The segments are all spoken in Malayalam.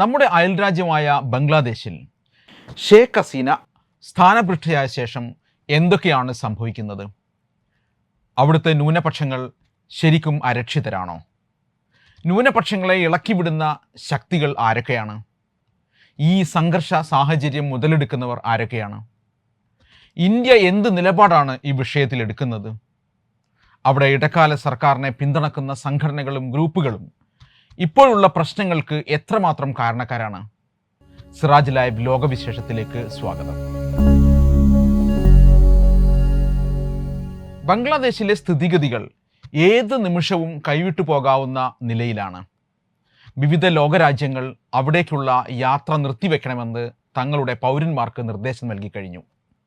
നമ്മുടെ അയൽരാജ്യമായ ബംഗ്ലാദേശിൽ ഷേഖ് ഹസീന സ്ഥാനഭൃഷ്ടയായ ശേഷം എന്തൊക്കെയാണ് സംഭവിക്കുന്നത്? അവിടുത്തെ ന്യൂനപക്ഷങ്ങൾ ശരിക്കും അരക്ഷിതരാണോ? ന്യൂനപക്ഷങ്ങളെ ഇളക്കിവിടുന്ന ശക്തികൾ ആരൊക്കെയാണ്? ഈ സംഘർഷ സാഹചര്യം മുതലെടുക്കുന്നവർ ആരൊക്കെയാണ്? ഇന്ത്യ എന്ത് നിലപാടാണ് ഈ വിഷയത്തിൽ എടുക്കുന്നത് അവിടെ ഇടക്കാല സർക്കാരിനെ പിന്തുണക്കുന്ന സംഘടനകളും ഗ്രൂപ്പുകളും ഇപ്പോഴുള്ള പ്രശ്നങ്ങൾക്ക് എത്രമാത്രം കാരണക്കാരാണ്? സിറാജ് ലൈവ് ലോകവിശേഷത്തിലേക്ക് സ്വാഗതം. ബംഗ്ലാദേശിലെ സ്ഥിതിഗതികൾ ഏത് നിമിഷവും കൈവിട്ടു പോകാവുന്ന നിലയിലാണ്. വിവിധ ലോകരാജ്യങ്ങൾ അവിടേക്കുള്ള യാത്ര നിർത്തിവെക്കണമെന്ന് തങ്ങളുടെ പൗരന്മാർക്ക് നിർദ്ദേശം നൽകി കഴിഞ്ഞു.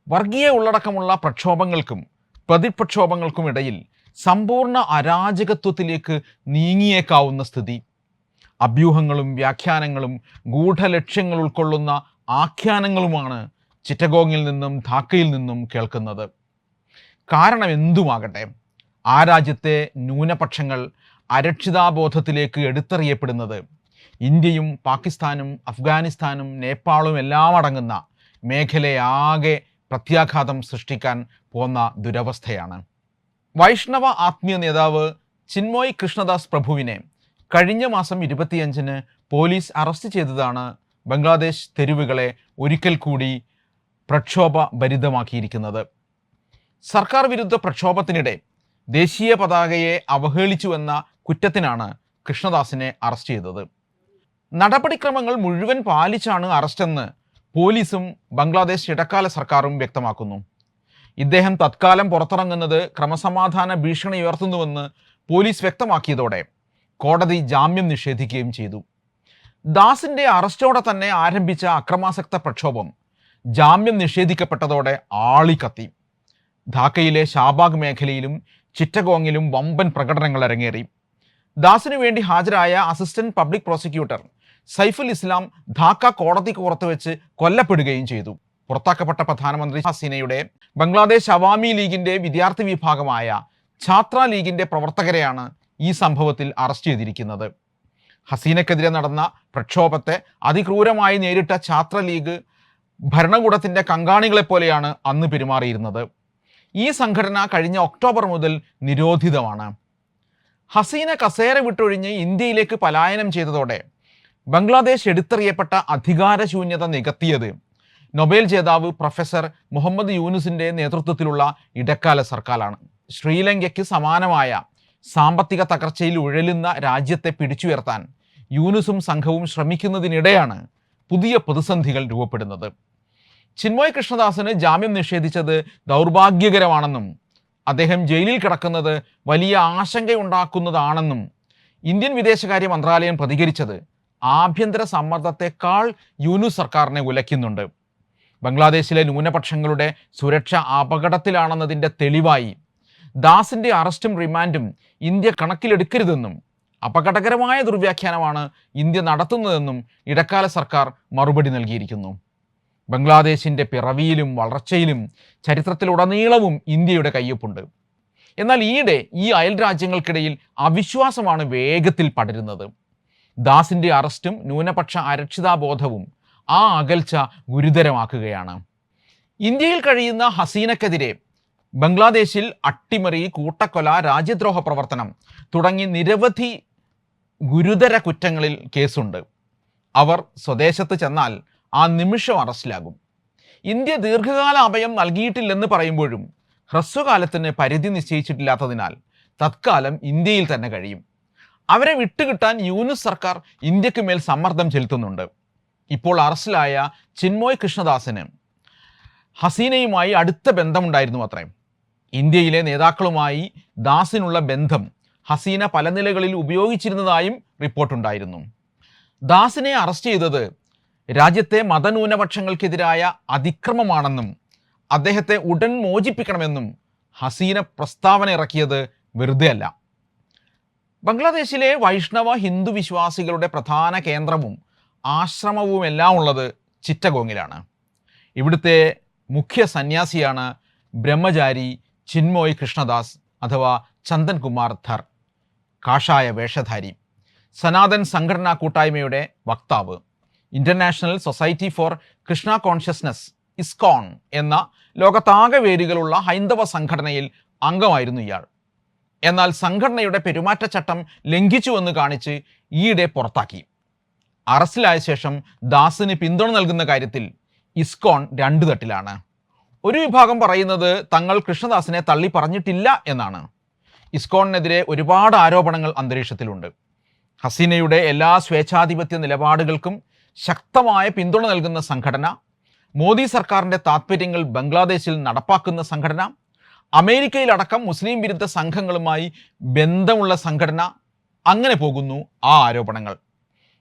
വർഗീയ ഉള്ളടക്കമുള്ള പ്രക്ഷോഭങ്ങൾക്കും പ്രതിപ്രക്ഷോഭങ്ങൾക്കും ഇടയിൽ സമ്പൂർണ അരാജകത്വത്തിലേക്ക് നീങ്ങിയേക്കാവുന്ന സ്ഥിതി അഭ്യൂഹങ്ങളും വ്യാഖ്യാനങ്ങളും ഗൂഢലക്ഷ്യങ്ങൾ ഉൾക്കൊള്ളുന്ന ആഖ്യാനങ്ങളുമാണ് ചിറ്റഗോങ്ങിൽ നിന്നും ധാക്കയിൽ നിന്നും കേൾക്കുന്നത്. കാരണം എന്തുമാകട്ടെ? ആ രാജ്യത്തെ ന്യൂനപക്ഷങ്ങൾ അരക്ഷിതാബോധത്തിലേക്ക് എടുത്തെറിയപ്പെടുന്നത്. ഇന്ത്യയും പാകിസ്ഥാനും അഫ്ഗാനിസ്ഥാനും നേപ്പാളും എല്ലാം അടങ്ങുന്ന മേഖലയാകെ പ്രത്യാഘാതം സൃഷ്ടിക്കാൻ പോന്ന ദുരവസ്ഥയാണ്. വൈഷ്ണവ ആത്മീയ നേതാവ് ചിന്മോയ് കൃഷ്ണദാസ് പ്രഭുവിനെ കഴിഞ്ഞ മാസം ഇരുപത്തിയഞ്ചിന് പോലീസ് അറസ്റ്റ് ചെയ്തതാണ് ബംഗ്ലാദേശ് തെരുവുകളെ ഒരിക്കൽ കൂടി പ്രക്ഷോഭ ഭരിതമാക്കിയിരിക്കുന്നത് സർക്കാർ വിരുദ്ധ പ്രക്ഷോഭത്തിനിടെ ദേശീയ പതാകയെ അവഹേളിച്ചുവെന്ന കുറ്റത്തിനാണ് കൃഷ്ണദാസിനെ അറസ്റ്റ് ചെയ്തത്. നടപടിക്രമങ്ങൾ മുഴുവൻ പാലിച്ചാണ് അറസ്റ്റെന്ന് പോലീസും ബംഗ്ലാദേശ് ഇടക്കാല സർക്കാരും വ്യക്തമാക്കുന്നു. ഇദ്ദേഹം തത്കാലം പുറത്തിറങ്ങുന്നത് ക്രമസമാധാന ഭീഷണി ഉയർത്തുന്നുവെന്ന് പോലീസ് വ്യക്തമാക്കിയതോടെ കോടതി ജാമ്യം നിഷേധിക്കുകയും ചെയ്തു. ദാസിന്റെ അറസ്റ്റോടെ തന്നെ ആരംഭിച്ച അക്രമാസക്ത പ്രക്ഷോഭം ജാമ്യം നിഷേധിക്കപ്പെട്ടതോടെ ആളിക്കത്തി. ധാക്കയിലെ ഷാബാഗ് മേഖലയിലും ചിറ്റഗോങ്ങിലും വമ്പൻ പ്രകടനങ്ങൾ അരങ്ങേറി. ദാസിനു വേണ്ടി ഹാജരായ assistant public prosecutor Saiful Islam Dhaka കോടതിക്ക് പുറത്ത് വെച്ച് കൊല്ലപ്പെടുകയും ചെയ്തു. പുറത്താക്കപ്പെട്ട പ്രധാനമന്ത്രി ഹസീനയുടെ ബംഗ്ലാദേശ് അവാമി ലീഗിന്റെ വിദ്യാർത്ഥി വിഭാഗമായ ഛാത്ര ലീഗിന്റെ പ്രവർത്തകരെയാണ് ഈ സംഭവത്തിൽ അറസ്റ്റ് ചെയ്തിരിക്കുന്നത്. ഹസീനക്കെതിരെ നടന്ന പ്രക്ഷോഭത്തെ അതിക്രൂരമായി നേരിട്ട ഛാത്ര ലീഗ് ഭരണകൂടത്തിന്റെ കങ്കാണികളെപ്പോലെയാണ് അന്ന് പെരുമാറിയിരുന്നത്. ഈ സംഘടന കഴിഞ്ഞ ഒക്ടോബർ മുതൽ നിരോധിതമാണ്. ഹസീന കസേര വിട്ടൊഴിഞ്ഞ് ഇന്ത്യയിലേക്ക് പലായനം ചെയ്തതോടെ ബംഗ്ലാദേശ് എടുത്തെറിയപ്പെട്ട അധികാരശൂന്യത നികത്തിയത് നൊബേൽ ജേതാവ് പ്രൊഫസർ മുഹമ്മദ് യൂനുസിന്റെ നേതൃത്വത്തിലുള്ള ഇടക്കാല സർക്കാരാണ്. ശ്രീലങ്കയ്ക്ക് സമാനമായ സാമ്പത്തിക തകർച്ചയിൽ ഉഴലുന്ന രാജ്യത്തെ പിടിച്ചുയർത്താൻ യൂനുസും സംഘവും ശ്രമിക്കുന്നതിനിടെയാണ് പുതിയ പ്രതിസന്ധികൾ രൂപപ്പെടുന്നത്. ചിന്മോയ് കൃഷ്ണദാസിന് ജാമ്യം നിഷേധിച്ചത് ദൗർഭാഗ്യകരമാണെന്നും അദ്ദേഹം ജയിലിൽ കിടക്കുന്നത് വലിയ ആശങ്കയുണ്ടാക്കുന്നതാണെന്നും ഇന്ത്യൻ വിദേശകാര്യ മന്ത്രാലയം പ്രതികരിച്ചത് ആഭ്യന്തര സമ്മർദ്ദത്തെക്കാൾ യൂനുസ് സർക്കാരിനെ ഉലയ്ക്കുന്നുണ്ട്. ബംഗ്ലാദേശിലെ ന്യൂനപക്ഷങ്ങളുടെ സുരക്ഷ അപകടത്തിലാണെന്നതിന്റെ തെളിവായി ദാസിന്റെ അറസ്റ്റും റിമാൻഡും ഇന്ത്യ കണക്കിലെടുക്കരുതെന്നും അപകടകരമായ ദുർവ്യാഖ്യാനമാണ് ഇന്ത്യ നടത്തുന്നതെന്നും ഇടക്കാല സർക്കാർ മറുപടി നൽകിയിരിക്കുന്നു. ബംഗ്ലാദേശിന്റെ പിറവിയിലും വളർച്ചയിലും ചരിത്രത്തിലുടനീളവും ഇന്ത്യയുടെ കയ്യൊപ്പുണ്ട്. എന്നാൽ ഈയിടെ ഈ അയൽ രാജ്യങ്ങൾക്കിടയിൽ അവിശ്വാസമാണ് വേഗത്തിൽ പടരുന്നത്. ദാസിന്റെ അറസ്റ്റും ന്യൂനപക്ഷ അരക്ഷിതാബോധവും ആ അകൽച്ച ഗുരുതരമാക്കുകയാണ്. ഇന്ത്യയിൽ കഴിയുന്ന ഹസീനക്കെതിരെ ബംഗ്ലാദേശിൽ അട്ടിമറി കൂട്ടക്കൊല രാജ്യദ്രോഹ പ്രവർത്തനം തുടങ്ങി നിരവധി ഗുരുതര കുറ്റങ്ങളിൽ കേസുണ്ട്. അവർ സ്വദേശത്ത് ചെന്നാൽ ആ നിമിഷം അറസ്റ്റിലാകും. ഇന്ത്യ ദീർഘകാല അഭയം നൽകിയിട്ടില്ലെന്ന് പറയുമ്പോഴും ഹ്രസ്വകാലത്തിന് പരിധി നിശ്ചയിച്ചിട്ടില്ലാത്തതിനാൽ തത്കാലം ഇന്ത്യയിൽ തന്നെ കഴിയും. അവരെ വിട്ടുകിട്ടാൻ യൂനിസ് സർക്കാർ ഇന്ത്യയ്ക്ക് മേൽ സമ്മർദ്ദം ചെലുത്തുന്നുണ്ട്. ഇപ്പോൾ അറസ്റ്റിലായ ചിന്മോയ് കൃഷ്ണദാസിന് ഹസീനയുമായി അടുത്ത ബന്ധമുണ്ടായിരുന്നു അത്രേ. ഇന്ത്യയിലെ നേതാക്കളുമായി ദാസിനുള്ള ബന്ധം ഹസീന പല നിലകളിൽ ഉപയോഗിച്ചിരുന്നതായും റിപ്പോർട്ടുണ്ടായിരുന്നു. ദാസിനെ അറസ്റ്റ് ചെയ്തത് രാജ്യത്തെ മതന്യൂനപക്ഷങ്ങൾക്കെതിരായ അതിക്രമമാണെന്നും അദ്ദേഹത്തെ ഉടൻ മോചിപ്പിക്കണമെന്നും ഹസീന പ്രസ്താവന ഇറക്കിയത് വെറുതെ അല്ല ബംഗ്ലാദേശിലെ വൈഷ്ണവ ഹിന്ദു വിശ്വാസികളുടെ പ്രധാന കേന്ദ്രവും ആശ്രമവും എല്ലാം ഉള്ളത് ചിറ്റഗോങ്ങിലാണ്. ഇവിടുത്തെ മുഖ്യ സന്യാസിയാണ് ബ്രഹ്മചാരി ചിന്മോയ് കൃഷ്ണദാസ് അഥവാ ചന്ദൻകുമാർ ധർ കാഷായ വേഷധാരി. സനാതൻ സംഘടനാ കൂട്ടായ്മയുടെ വക്താവ്. International society for Krishna consciousness ISKCON എന്ന ലോകത്താകെ വേരുകളുള്ള ഹൈന്ദവ സംഘടനയിൽ അംഗമായിരുന്നു ഇയാൾ. എന്നാൽ സംഘടനയുടെ പെരുമാറ്റച്ചട്ടം ലംഘിച്ചുവെന്ന് കാണിച്ച് ഈയിടെ പുറത്താക്കി. അറസ്റ്റിലായ ശേഷം ദാസിന് പിന്തുണ നൽകുന്ന കാര്യത്തിൽ ഇസ്കോൺ രണ്ടു തട്ടിലാണ്. ഒരു വിഭാഗം പറയുന്നത് തങ്ങൾ കൃഷ്ണദാസിനെ തള്ളി പറഞ്ഞിട്ടില്ല എന്നാണ്. ഇസ്കോണിനെതിരെ ഒരുപാട് ആരോപണങ്ങൾ അന്തരീക്ഷത്തിലുണ്ട്. ഹസീനയുടെ എല്ലാ സ്വേച്ഛാധിപത്യ നിലപാടുകൾക്കും ശക്തമായ പിന്തുണ നൽകുന്ന സംഘടന മോദി സർക്കാരിന്റെ താത്പര്യങ്ങൾ ബംഗ്ലാദേശിൽ നടപ്പാക്കുന്ന സംഘടന അമേരിക്കയിലടക്കം മുസ്ലിം വിരുദ്ധ സംഘങ്ങളുമായി ബന്ധമുള്ള സംഘടന അങ്ങനെ പോകുന്നു ആ ആരോപണങ്ങൾ.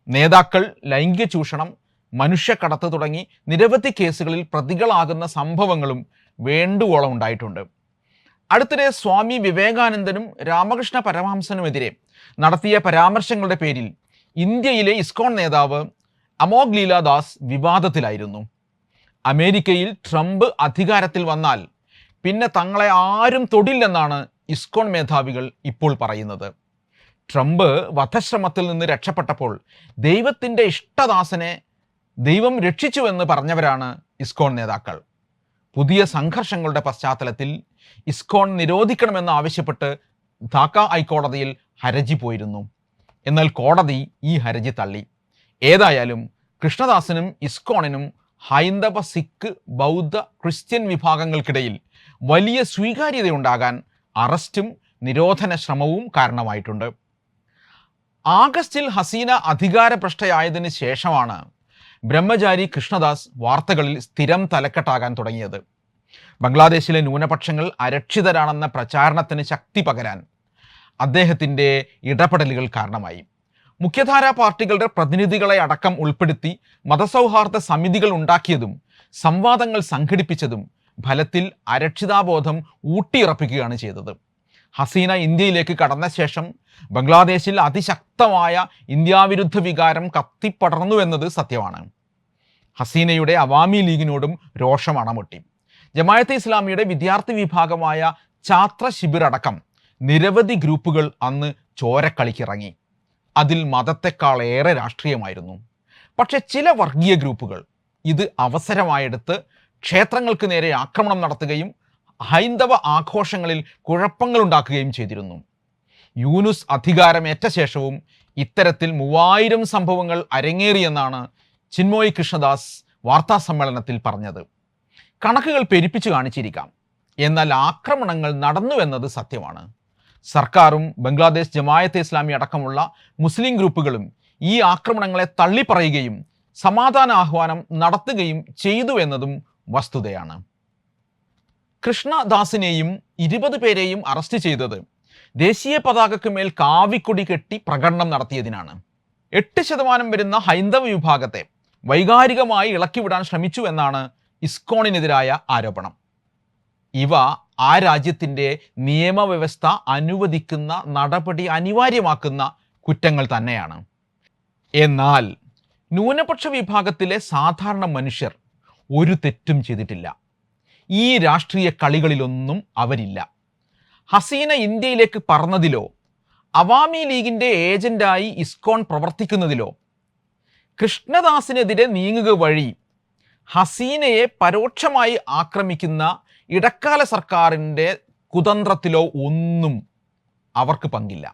നേതാക്കൾ ലൈംഗിക ചൂഷണം മനുഷ്യക്കടത്ത് തുടങ്ങി നിരവധി കേസുകളിൽ പ്രതികളാകുന്ന സംഭവങ്ങളും വേണ്ടുവോളം ഉണ്ടായിട്ടുണ്ട്. അടുത്തിടെ സ്വാമി വിവേകാനന്ദനും രാമകൃഷ്ണ പരമഹംസനുമെതിരെ നടത്തിയ പരാമർശങ്ങളുടെ പേരിൽ ഇന്ത്യയിലെ ഇസ്കോൺ നേതാവ് അമോഗ് ലീലാദാസ് വിവാദത്തിലായിരുന്നു. അമേരിക്കയിൽ ട്രംപ് അധികാരത്തിൽ വന്നാൽ പിന്നെ തങ്ങളെ ആരും തൊടില്ലെന്നാണ് ഇസ്കോൺ മേധാവികൾ ഇപ്പോൾ പറയുന്നത്. ട്രംപ് വധശ്രമത്തിൽ നിന്ന് രക്ഷപ്പെട്ടപ്പോൾ ദൈവത്തിന്റെ ഇഷ്ടദാസനെ ദൈവം രക്ഷിച്ചുവെന്ന് പറഞ്ഞവരാണ് ഇസ്കോൺ നേതാക്കൾ. പുതിയ സംഘർഷങ്ങളുടെ പശ്ചാത്തലത്തിൽ ഇസ്കോൺ നിരോധിക്കണമെന്ന് ആവശ്യപ്പെട്ട് ധാക്ക ഹൈക്കോടതിയിൽ ഹരജി പോയിരുന്നു. എന്നാൽ കോടതി ഈ ഹരജി തള്ളി. ഏതായാലും കൃഷ്ണദാസിനും ഇസ്കോണിനും ഹൈന്ദവ സിഖ് ബൗദ്ധ ക്രിസ്ത്യൻ വിഭാഗങ്ങൾക്കിടയിൽ വലിയ സ്വീകാര്യതയുണ്ടാകാൻ അറസ്റ്റും നിരോധന ശ്രമവും കാരണമായിട്ടുണ്ട്. ആഗസ്റ്റിൽ ഹസീന അധികാരഭ്രഷ്ടയായതിനു ശേഷമാണ് ബ്രഹ്മചാരി കൃഷ്ണദാസ് വാർത്തകളിൽ സ്ഥിരം തലക്കെട്ടാകാൻ തുടങ്ങിയത്. ബംഗ്ലാദേശിലെ ന്യൂനപക്ഷങ്ങൾ അരക്ഷിതരാണെന്ന പ്രചാരണത്തിന് ശക്തി പകരാൻ അദ്ദേഹത്തിന്റെ ഇടപെടലുകൾ കാരണമായി. മുഖ്യധാരാ പാർട്ടികളുടെ പ്രതിനിധികളെ അടക്കം ഉൾപ്പെടുത്തി മതസൗഹാർദ്ദ സമിതികൾ ഉണ്ടാക്കിയതും സംവാദങ്ങൾ സംഘടിപ്പിച്ചതും ഫലത്തിൽ അരക്ഷിതാബോധം ഊട്ടിയുറപ്പിക്കുകയാണ് ചെയ്തത്. ഹസീന ഇന്ത്യയിലേക്ക് കടന്ന ശേഷം ബംഗ്ലാദേശിൽ അതിശക്തമായ ഇന്ത്യാവിരുദ്ധ വികാരം കത്തിപ്പടർന്നു എന്നത് സത്യമാണ്. ഹസീനയുടെ അവാമി ലീഗിനോടും രോഷം അണമുട്ടി ജമായത്തെ ഇസ്ലാമിയുടെ വിദ്യാർത്ഥി വിഭാഗമായ ഛാത്ര ശിബിർ അടക്കം നിരവധി ഗ്രൂപ്പുകൾ അന്ന് ചോരക്കളിക്കിറങ്ങി. അതിൽ മതത്തെക്കാൾ ഏറെ രാഷ്ട്രീയമായിരുന്നു. പക്ഷെ ചില വർഗീയ ഗ്രൂപ്പുകൾ ഇത് അവസരമായെടുത്ത് ക്ഷേത്രങ്ങൾക്ക് നേരെ ആക്രമണം നടത്തുകയും ഹൈന്ദവ ആഘോഷങ്ങളിൽ കുഴപ്പങ്ങളുണ്ടാക്കുകയും ചെയ്തിരുന്നു. യൂനുസ് അധികാരമേറ്റ ശേഷവും ഇത്തരത്തിൽ മൂവായിരം സംഭവങ്ങൾ അരങ്ങേറിയെന്നാണ് ചിന്മോയ് കൃഷ്ണദാസ് വാർത്താ സമ്മേളനത്തിൽ പറഞ്ഞത്. കണക്കുകൾ പെരുപ്പിച്ചു കാണിച്ചിരിക്കാം. എന്നാൽ ആക്രമണങ്ങൾ നടന്നുവെന്നത് സത്യമാണ്. സർക്കാരും ബംഗ്ലാദേശ് ജമായത്തെ ഇസ്ലാമി അടക്കമുള്ള മുസ്ലിം ഗ്രൂപ്പുകളും ഈ ആക്രമണങ്ങളെ തള്ളിപ്പറയുകയും സമാധാന ആഹ്വാനം നടത്തുകയും ചെയ്തു എന്നതും വസ്തുതയാണ്. കൃഷ്ണദാസിനെയും ഇരുപത് പേരെയും അറസ്റ്റ് ചെയ്തത് ദേശീയ പതാകയ്ക്ക് മേൽ കാവിക്കൊടി കെട്ടി പ്രകടനം നടത്തിയതിനാണ്. എട്ട് ശതമാനം വരുന്ന ഹൈന്ദവ വിഭാഗത്തെ വൈകാരികമായി ഇളക്കിവിടാൻ ശ്രമിച്ചു എന്നാണ് ഇസ്കോണിനെതിരായ ആരോപണം. ഇവ ആ രാജ്യത്തിന്റെ നിയമവ്യവസ്ഥ അനുവദിക്കുന്ന നടപടി അനിവാര്യമാക്കുന്ന കുറ്റങ്ങൾ തന്നെയാണ്. എന്നാൽ ന്യൂനപക്ഷ വിഭാഗത്തിലെ സാധാരണ മനുഷ്യർ ഒരു തെറ്റും ചെയ്തിട്ടില്ല. ഈ രാഷ്ട്രീയ കളികളിലൊന്നും അവരില്ല. ഹസീന ഇന്ത്യയിലേക്ക് പറന്നതിലോ അവാമി ലീഗിന്റെ ഏജന്റായി ഇസ്കോൺ പ്രവർത്തിക്കുന്നതിലോ കൃഷ്ണദാസിനെതിരെ നീങ്ങുക വഴി ഹസീനയെ പരോക്ഷമായി ആക്രമിക്കുന്ന ഇടക്കാല സർക്കാരിന്റെ കുതന്ത്രത്തിലോ ഒന്നും അവർക്ക് പങ്കില്ല.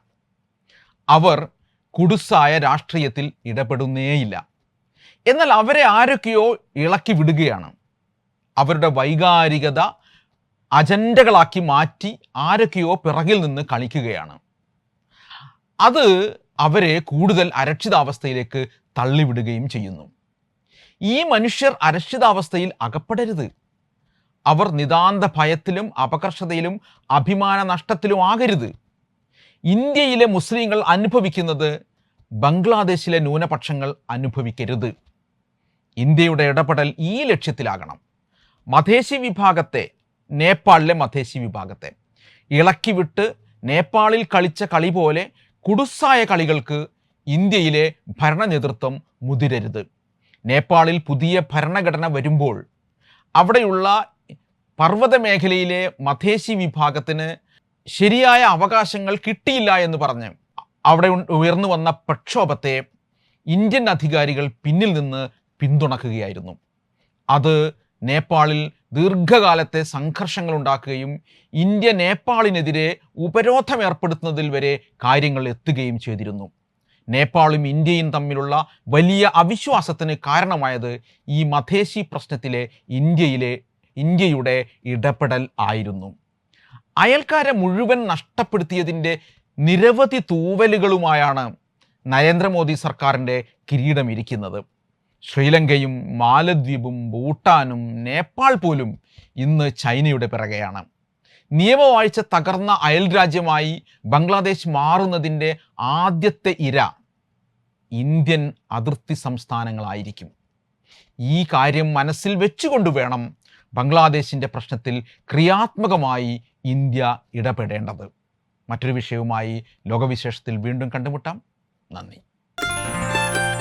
അവർ കുടുസായ രാഷ്ട്രീയത്തിൽ ഇടപെടുന്നേയില്ല. എന്നാൽ അവരെ ആരൊക്കെയോ ഇളക്കി വിടുകയാണ്. അവരുടെ വൈകാരികത അജണ്ടകളാക്കി മാറ്റി ആരൊക്കെയോ പിറകിൽ നിന്ന് കളിക്കുകയാണ്. അത് അവരെ കൂടുതൽ അരക്ഷിതാവസ്ഥയിലേക്ക് തള്ളിവിടുകയും ചെയ്യുന്നു. ഈ മനുഷ്യർ അരക്ഷിതാവസ്ഥയിൽ അകപ്പെടരുത്. അവർ നിതാന്ത ഭയത്തിലും അപകർഷതയിലും അഭിമാന നഷ്ടത്തിലും ആകരുത്. ഇന്ത്യയിലെ മുസ്ലിങ്ങൾ അനുഭവിക്കുന്നത് ബംഗ്ലാദേശിലെ ന്യൂനപക്ഷങ്ങൾ അനുഭവിക്കരുത്. ഇന്ത്യയുടെ ഇടപെടൽ ഈ ലക്ഷ്യത്തിലാകണം. മധേശി വിഭാഗത്തെ നേപ്പാളിലെ മധേശി വിഭാഗത്തെ. ഇളക്കി വിട്ട് നേപ്പാളിൽ കളിച്ച കളി പോലെ കുടുസായ കളികൾക്ക് ഇന്ത്യയിലെ ഭരണ നേതൃത്വം മുതിരരുത്. നേപ്പാളിൽ പുതിയ ഭരണഘടന വരുമ്പോൾ അവിടെയുള്ള പർവത മേഖലയിലെ മധേശി വിഭാഗത്തിന് ശരിയായ അവകാശങ്ങൾ കിട്ടിയില്ല എന്ന് പറഞ്ഞ് അവിടെ ഉയർന്നു വന്ന പ്രക്ഷോഭത്തെ ഇന്ത്യൻ അധികാരികൾ പിന്നിൽ നിന്ന് പിന്തുണക്കുകയായിരുന്നു. അത് നേപ്പാളിൽ ദീർഘകാലത്തെ സംഘർഷങ്ങൾ ഉണ്ടാക്കുകയും ഇന്ത്യ നേപ്പാളിനെതിരെ ഉപരോധം ഏർപ്പെടുത്തുന്നതിൽ വരെ കാര്യങ്ങൾ എത്തുകയും ചെയ്തിരുന്നു. നേപ്പാളും ഇന്ത്യയും തമ്മിലുള്ള വലിയ അവിശ്വാസത്തിന് കാരണമായത് ഈ മധേശി പ്രശ്നത്തിലെ ഇന്ത്യയിലെ ഇന്ത്യയുടെ ഇടപെടൽ ആയിരുന്നു. അയൽക്കാരെ മുഴുവൻ നഷ്ടപ്പെടുത്തിയതിന്റെ നിരവധി തൂവലുകളുമായാണ് നരേന്ദ്രമോദി സർക്കാരിന്റെ കിരീടം ഇരിക്കുന്നത്. ശ്രീലങ്കയും മാലദ്വീപും ഭൂട്ടാനും നേപ്പാൾ പോലും ഇന്ന് ചൈനയുടെ പിറകെയാണ്. നിയമവാഴ്ച തകർന്ന അയൽ രാജ്യമായി ബംഗ്ലാദേശ് മാറുന്നതിന്റെ ആദ്യത്തെ ഇര ഇന്ത്യൻ അതിർത്തി സംസ്ഥാനങ്ങളായിരിക്കും. ഈ കാര്യം മനസ്സിൽ വെച്ചുകൊണ്ട് വേണം ബംഗ്ലാദേശിന്റെ പ്രശ്നത്തിൽ ക്രിയാത്മകമായി ഇന്ത്യ ഇടപെടേണ്ടത്. മറ്റൊരു വിഷയവുമായി ലോകവിശേഷത്തിൽ വീണ്ടും കണ്ടുമുട്ടാം. നന്ദി.